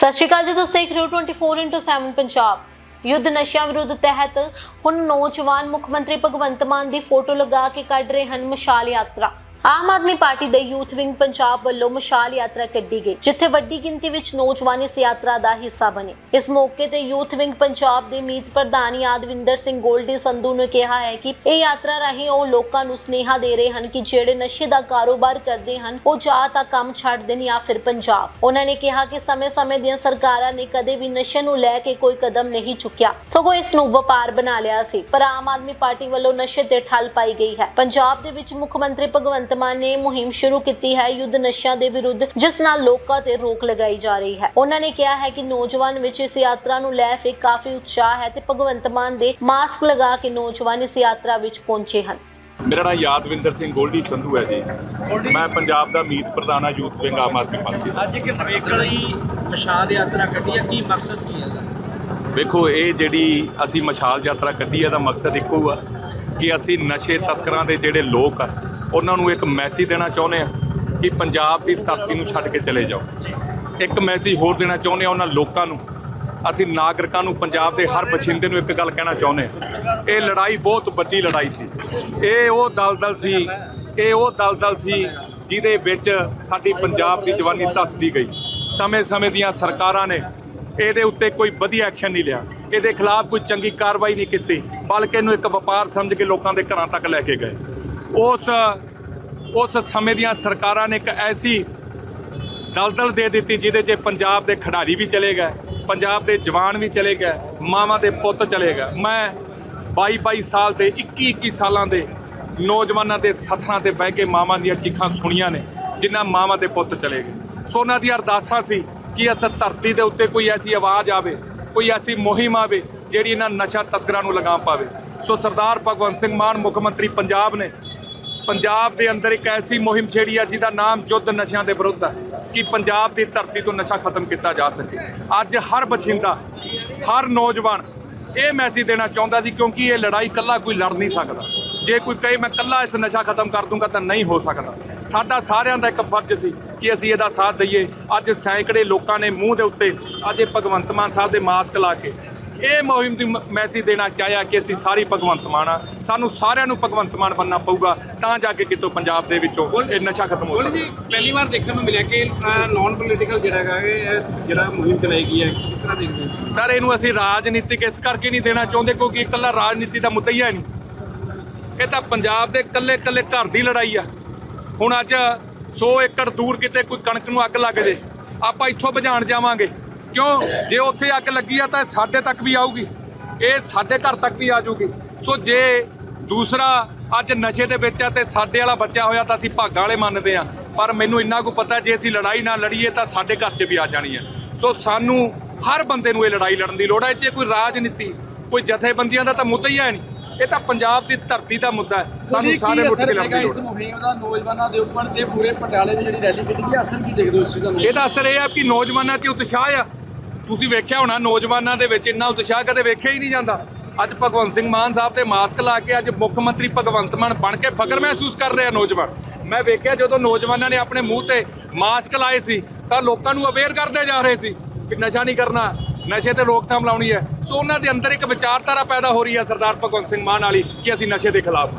ਸਤਿ ਸ਼੍ਰੀ ਅਕਾਲ ਜੀ, ਤੁਸੀਂ ਦੇਖ ਰਹੇ ਹੋ 24/7 ਪੰਜਾਬ। ਯੁੱਧ ਨਸ਼ਿਆਂ ਵਿਰੁੱਧ ਤਹਿਤ ਹੁਣ ਨੌਜਵਾਨ ਮੁੱਖ ਮੰਤਰੀ ਭਗਵੰਤ ਮਾਨ ਦੀ ਫੋਟੋ ਲਗਾ ਕੇ ਕੱਢ ਰਹੇ ਹਨ ਮਸ਼ਾਲ ਯਾਤਰਾ। ਆਮ ਆਦਮੀ ਪਾਰਟੀ ਦੇ ਯੂਥ ਵਿੰਗ ਪੰਜਾਬ ਵੱਲੋਂ ਮਸ਼ਾਲ ਯਾਤਰਾ ਕੱਢੀ ਗਈ, ਜਿੱਥੇ ਵੱਡੀ ਗਿਣਤੀ ਵਿੱਚ ਨੌਜਵਾਨ ਇਸ ਯਾਤਰਾ ਦਾ ਹਿੱਸਾ ਬਣੇ। ਇਸ ਮੌਕੇ ਤੇ ਯੂਥ ਵਿੰਗ ਪੰਜਾਬ ਦੇ ਮੀਤ ਪ੍ਰਧਾਨ ਯਾਦਵਿੰਦਰ ਸਿੰਘ ਗੋਲਡੀ ਸੰਧੂ ਨੇ ਕਿਹਾ ਹੈ ਕਿ ਇਹ ਯਾਤਰਾ ਰਾਹੀਂ ਉਹ ਲੋਕਾਂ ਨੂੰ ਸਨੇਹਾ ਦੇ ਰਹੇ ਹਨ ਕਿ ਜਿਹੜੇ ਨਸ਼ੇ ਦਾ ਕਾਰੋਬਾਰ ਕਰਦੇ ਹਨ, ਉਹ ਜਾਂ ਤਾਂ ਕੰਮ ਛੱਡ ਦੇਣ ਜਾਂ ਫਿਰ ਪੰਜਾਬ। ਉਹਨਾਂ ਨੇ ਕਿਹਾ ਕਿ ਸਮੇਂ-ਸਮੇਂ ਦੀਆਂ ਸਰਕਾਰਾਂ ਨੇ ਕਦੇ ਵੀ ਨਸ਼ੇ ਨੂੰ ਲੈ ਕੇ ਕੋਈ ਕਦਮ ਨਹੀਂ ਚੁੱਕਿਆ। ਸਗੋਂ ਇਸ ਨੂੰ ਵਪਾਰ ਬਣਾ ਲਿਆ ਸੀ, ਪਰ ਆਮ ਆਦਮੀ ਪਾਰਟੀ ਵੱਲੋਂ ਨਸ਼ੇ ਤੇ ਠੱਲ ਪਾਈ ਗਈ ਹੈ। ਪੰਜਾਬ ਦੇ ਵਿੱਚ ਮੁੱਖ ਮੰਤਰੀ ਭਗਵੰਤ ਮਾਨ ਨੇ ਮੁਹਿੰਮ ਸ਼ੁਰੂ ਕੀਤੀ ਹੈ ਯੁੱਧ ਨਸ਼ਿਆਂ ਦੇ ਵਿਰੁੱਧ ਜਿਸ ਨਾਲ ਲੋਕਾਂ ਤੇ ਰੋਕ ਲਗਾਈ ਜਾ ਰਹੀ ਹੈ। ਉਹਨਾਂ ਨੇ ਕਿਹਾ ਹੈ ਕਿ ਨੌਜਵਾਨ ਵਿੱਚ ਇਸ ਯਾਤਰਾ ਨੂੰ ਲੈ ਕੇ ਕਾਫੀ ਉਤਸ਼ਾਹ ਹੈ ਤੇ ਭਗਵੰਤ ਮਾਨ ਦੇ ਮਾਸਕ ਲਗਾ ਕੇ ਨੌਜਵਾਨ ਇਸ ਯਾਤਰਾ ਵਿੱਚ ਪਹੁੰਚੇ ਹਨ। ਮੇਰਾ ਨਾਮ ਯਾਦਵਿੰਦਰ ਸਿੰਘ ਗੋਲਡੀ ਸੰਧੂ ਹੈ ਜੀ। ਮੈਂ ਪੰਜਾਬ ਦਾ ਮੀਤ ਪ੍ਰਧਾਨ ਆ youth wing Aam Aadmi party ਦਾ। ਅੱਜ ਇੱਕ ਨਵੇਕਲੀ ਮਸ਼ਾਲ ਯਾਤਰਾ ਕੱਢੀ ਹੈ ਕੀ ਮਕਸਦ ਕੀ ਹੈ ਵੇਖੋ ਇਹ ਜਿਹੜੀ ਅਸੀਂ ਮਸ਼ਾਲ ਯਾਤਰਾ ਕੱਢੀ ਹੈ ਦਾ ਮਕਸਦ ਇੱਕੋ ਆ ਕਿ ਅਸੀਂ ਨਸ਼ੇ ਤਸਕਰਾਂ ਦੇ ਜਿਹੜੇ ਲੋਕ ਆ ਉਹਨਾਂ ਨੂੰ ਇੱਕ ਮੈਸੇਜ ਦੇਣਾ ਚਾਹੁੰਦੇ ਆ ਕਿ ਪੰਜਾਬ ਦੀ ਧਰਤੀ ਨੂੰ ਛੱਡ ਕੇ ਚਲੇ ਜਾਓ। ਇੱਕ ਮੈਸੇਜ ਹੋਰ ਦੇਣਾ ਚਾਹੁੰਦੇ ਆ ਉਹਨਾਂ ਲੋਕਾਂ ਨੂੰ। ਅਸੀਂ ਨਾਗਰਿਕਾਂ ਨੂੰ ਪੰਜਾਬ ਦੇ ਹਰ ਬਛਿੰਦੇ ਨੂੰ ਇੱਕ ਗੱਲ ਕਹਿਣਾ ਚਾਹੁੰਦੇ ਆ। ਇਹ ਲੜਾਈ ਬਹੁਤ ਵੱਡੀ ਲੜਾਈ ਸੀ। ਇਹ ਉਹ ਦਲਦਲ ਸੀ, ਇਹ ਉਹ ਦਲਦਲ ਸੀ ਜਿਹਦੇ ਵਿੱਚ ਸਾਡੀ ਪੰਜਾਬ ਦੀ ਜਵਾਨੀ ਧੱਸਦੀ ਗਈ। ਸਮੇਂ-ਸਮੇਂ ਦੀਆਂ ਸਰਕਾਰਾਂ ਨੇ ਇਹਦੇ ਉੱਤੇ ਕੋਈ ਵਧੀਆ ਐਕਸ਼ਨ ਨਹੀਂ ਲਿਆ। ਇਹਦੇ ਖਿਲਾਫ ਕੋਈ ਚੰਗੀ ਕਾਰਵਾਈ ਨਹੀਂ ਕੀਤੀ, ਬਲਕਿ ਇਹਨੂੰ ਇੱਕ ਵਪਾਰ ਸਮਝ ਕੇ ਲੋਕਾਂ ਦੇ ਘਰਾਂ ਤੱਕ ਲੈ ਕੇ ਗਏ। ਉਸ ਉਸ ਸਮੇਂ ਦੀਆਂ ਸਰਕਾਰਾਂ ਨੇ ਇੱਕ ਐਸੀ ਦਲਦਲ ਦੇ ਦਿੱਤੀ ਜਿਹਦੇ 'ਚ ਪੰਜਾਬ ਦੇ ਖਿਡਾਰੀ ਵੀ ਚਲੇ ਗਏ, ਪੰਜਾਬ ਦੇ ਜਵਾਨ ਵੀ ਚਲੇ ਗਏ, ਮਾਵਾਂ ਦੇ ਪੁੱਤ ਚਲੇ ਗਏ। ਮੈਂ 22 22 ਸਾਲ ਦੇ 21 21 ਸਾਲਾਂ ਦੇ ਨੌਜਵਾਨਾਂ ਦੇ ਸੱਥਾਂ ਤੇ ਬਹਿ ਕੇ ਮਾਵਾਂ ਦੀਆਂ ਚੀਖਾਂ ਸੁਣੀਆਂ ਨੇ, ਜਿਨ੍ਹਾਂ ਮਾਵਾਂ ਦੇ ਪੁੱਤ ਚਲੇ ਗਏ। ਸੋ ਉਹਨਾਂ ਦੀਆਂ ਅਰਦਾਸਾਂ ਸੀ ਕਿ ਇਸ ਧਰਤੀ ਦੇ ਉੱਤੇ ਕੋਈ ਐਸੀ ਆਵਾਜ਼ ਆਵੇ, ਕੋਈ ਐਸੀ ਮੁਹਿੰਮ ਆਵੇ, ਜਿਹੜੀ ਇਹਨਾਂ ਨਸ਼ਾ ਤਸਕਰਾਂ ਨੂੰ ਲਗਾਮ ਪਾਵੇ। ਸੋ ਸਰਦਾਰ ਭਗਵੰਤ ਸਿੰਘ ਮਾਨ, ਮੁੱਖ ਮੰਤਰੀ ਪੰਜਾਬ ਨੇ ਪੰਜਾਬ ਦੇ ਅੰਦਰ ਇੱਕ ਐਸੀ ਮੁਹਿੰਮ ਛੇੜੀ ਆ ਜਿਹਦਾ ਨਾਮ ਜੁੱਧ ਨਸ਼ਿਆਂ ਦੇ ਵਿਰੁੱਧ ਹੈ ਕਿ ਪੰਜਾਬ ਦੀ ਧਰਤੀ ਤੋਂ ਨਸ਼ਾ ਖਤਮ ਕੀਤਾ ਜਾ ਸਕੇ। ਅੱਜ ਹਰ ਬਛਿੰਦਾ ਹਰ ਨੌਜਵਾਨ ਇਹ ਮੈਸੇਜ ਦੇਣਾ ਚਾਹੁੰਦਾ ਸੀ, ਕਿਉਂਕਿ ਇਹ ਲੜਾਈ ਕੱਲਾ ਕੋਈ ਲੜ ਨਹੀਂ ਸਕਦਾ। ਜੇ ਕੋਈ ਕਹੇ, ਮੈਂ ਕੱਲਾ ਇਸ ਨਸ਼ਾ ਖਤਮ ਕਰ ਦੂੰਗਾ, ਤਾਂ ਨਹੀਂ ਹੋ ਸਕਦਾ। ਸਾਡਾ ਸਾਰਿਆਂ ਦਾ ਇੱਕ ਫਰਜ਼ ਸੀ ਕਿ ਅਸੀਂ ਇਹਦਾ ਸਾਥ ਦਈਏ। ਅੱਜ ਸੈਂਕੜੇ ਲੋਕਾਂ ਨੇ ਮੂੰਹ ਦੇ ਉੱਤੇ, ਅੱਜ ਇਹ ਭਗਵੰਤ ਮਾਨ ਸਾਹਿਬ ਦੇ ਮਾਸਕ ਲਾ ਕੇ ਇਹ ਮੁਹਿੰਮ ਦੀ ਮੈਸੇਜ ਦੇਣਾ ਚਾਹਿਆ ਕਿ ਅਸੀਂ ਸਾਰੀ ਭਗਵੰਤ ਮਾਨ ਆ। ਸਾਨੂੰ ਸਾਰਿਆਂ ਨੂੰ ਭਗਵੰਤ ਮਾਨ ਬਣਨਾ ਪਊਗਾ ਤਾਂ ਜਾ ਕੇ ਕਿਤੋਂ ਪੰਜਾਬ ਦੇ ਵਿੱਚੋਂ ਇਹ ਨਸ਼ਾ ਖਤਮ ਹੋ ਸਕਦਾ ਜੀ ਪਹਿਲੀ ਵਾਰ ਦੇਖਣ ਨੂੰ ਮਿਲਿਆ ਕਿ ਨਾਨ ਪੋਲੀਟੀਕਲ ਜਿਹੜਾ ਹੈਗਾ ਇਹ ਜਿਹੜਾ ਮੁਹਿੰਮ ਚਲਾਈ ਗਈ ਹੈ ਕਿਸ ਤਰ੍ਹਾਂ ਦੇਖਦੇ ਹੋ? ਸਰ ਇਹਨੂੰ ਅਸੀਂ ਰਾਜਨੀਤਿਕ ਇਸ ਕਰਕੇ ਨਹੀਂ ਦੇਣਾ ਚਾਹੁੰਦੇ ਕਿਉਂਕਿ ਇਕੱਲਾ ਰਾਜਨੀਤੀ ਦਾ ਮੁੱਦਾ ਹੀ ਹੈ ਨਹੀਂ। ਇਹ ਤਾਂ ਪੰਜਾਬ ਦੇ ਇਕੱਲੇ ਇਕੱਲੇ ਘਰ ਦੀ ਲੜਾਈ ਆ। ਹੁਣ ਅੱਜ 100 ਏਕੜ ਦੂਰ ਕਿਤੇ ਕੋਈ ਕਣਕ ਨੂੰ ਅੱਗ ਲੱਗ ਜੇ ਆਪਾਂ ਇੱਥੋਂ ਬੁਝਾਉਣ ਜਾਵਾਂਗੇ। ਕਿਉਂ? ਜੇ ਉੱਥੇ ਅੱਗ ਲੱਗੀ ਆ ਤਾਂ ਸਾਡੇ ਤੱਕ ਵੀ ਆਊਗੀ। ਇਹ ਸਾਡੇ ਘਰ ਤੱਕ ਵੀ ਆ ਜਾਊਗੀ। ਸੋ ਜੇ ਦੂਸਰਾ ਅੱਜ ਨਸ਼ੇ ਦੇ ਵਿੱਚ ਆ ਤੇ ਸਾਡੇ ਵਾਲਾ ਬੱਚਾ ਹੋਇਆ ਤਾਂ ਅਸੀਂ ਭਾਗਾਂ ਵਾਲੇ ਮੰਨਦੇ ਆ। ਪਰ ਮੈਨੂੰ ਇੰਨਾ ਕੁ ਪਤਾ ਜੇ ਅਸੀਂ ਲੜਾਈ ਨਾ ਲੜੀਏ ਤਾਂ ਸਾਡੇ ਘਰ 'ਚ ਵੀ ਆ ਜਾਣੀ ਹੈ ਸੋ ਸਾਨੂੰ ਹਰ ਬੰਦੇ ਨੂੰ ਇਹ ਲੜਾਈ ਲੜਨ ਦੀ ਲੋੜ ਹੈ 'ਚ ਕੋਈ ਰਾਜਨੀਤੀ ਕੋਈ ਜਥੇਬੰਦੀਆਂ ਦਾ ਤਾਂ ਮੁੱਦਾ ਹੀ ਹੈ ਨਹੀਂ। ਇਹ ਤਾਂ ਪੰਜਾਬ ਦੀ ਧਰਤੀ ਦਾ ਮੁੱਦਾ ਹੈ। ਸਾਨੂੰ ਸਾਰੇ ਮੁੱਠ ਕੇ ਲੜਨ ਦੀ ਇਸ ਲੋੜ ਹੈ। ਮੁਹਿੰਮ ਦਾ ਨੌਜਵਾਨਾਂ ਦੇ ਉੱਪਰ ਤੇ ਪੂਰੇ ਪਟਿਆਲੇ ਦੀ ਜਿਹੜੀ ਰੈਲੀ ਕੀਤੀ ਗਈ ਅਸਰ ਕੀ ਦੇਖਦੇ ਹੋ ਇਸ ਚੀਜ਼ ਦਾ? ਇਹਦਾ ਅਸਰ ਇਹ ਆ ਕਿ ਨੌਜਵਾਨਾਂ 'ਚ ਉਤਸ਼ਾਹ ਆ। ਤੁਸੀਂ ਵੇਖਿਆ ਹੋਣਾ ਨੌਜਵਾਨਾਂ ਦੇ ਵਿੱਚ ਇੰਨਾ ਉਤਸ਼ਾਹ ਕਦੇ ਵੇਖਿਆ ਹੀ ਨਹੀਂ ਜਾਂਦਾ। ਅੱਜ ਭਗਵੰਤ ਸਿੰਘ ਮਾਨ ਸਾਹਿਬ ਤੇ ਮਾਸਕ ਲਾ ਕੇ ਅੱਜ ਮੁੱਖ ਮੰਤਰੀ ਭਗਵੰਤ ਮਾਨ ਬਣ ਕੇ ਫਖਰ ਮਹਿਸੂਸ ਕਰ ਰਹੇ ਨੌਜਵਾਨ। ਮੈਂ ਵੇਖਿਆ ਜਦੋਂ ਨੌਜਵਾਨਾਂ ਨੇ ਆਪਣੇ ਮੂੰਹ ਤੇ ਮਾਸਕ ਲਾਏ ਸੀ ਤਾਂ ਲੋਕਾਂ ਨੂੰ ਅਵੇਅਰ ਕਰਦੇ ਜਾ ਰਹੇ ਸੀ ਕਿ ਨਸ਼ਾ ਨਹੀਂ ਕਰਨਾ ਨਸ਼ੇ ਤੇ ਰੋਕਥਾਮ ਲਾਉਣੀ ਹੈ। ਸੋ ਉਹਨਾਂ ਦੇ ਅੰਦਰ ਇੱਕ ਵਿਚਾਰਧਾਰਾ ਪੈਦਾ ਹੋ ਰਹੀ ਹੈ ਸਰਦਾਰ ਭਗਵੰਤ ਸਿੰਘ ਮਾਨ ਵਾਲੀ ਕਿ ਅਸੀਂ ਨਸ਼ੇ ਦੇ ਖਿਲਾਫ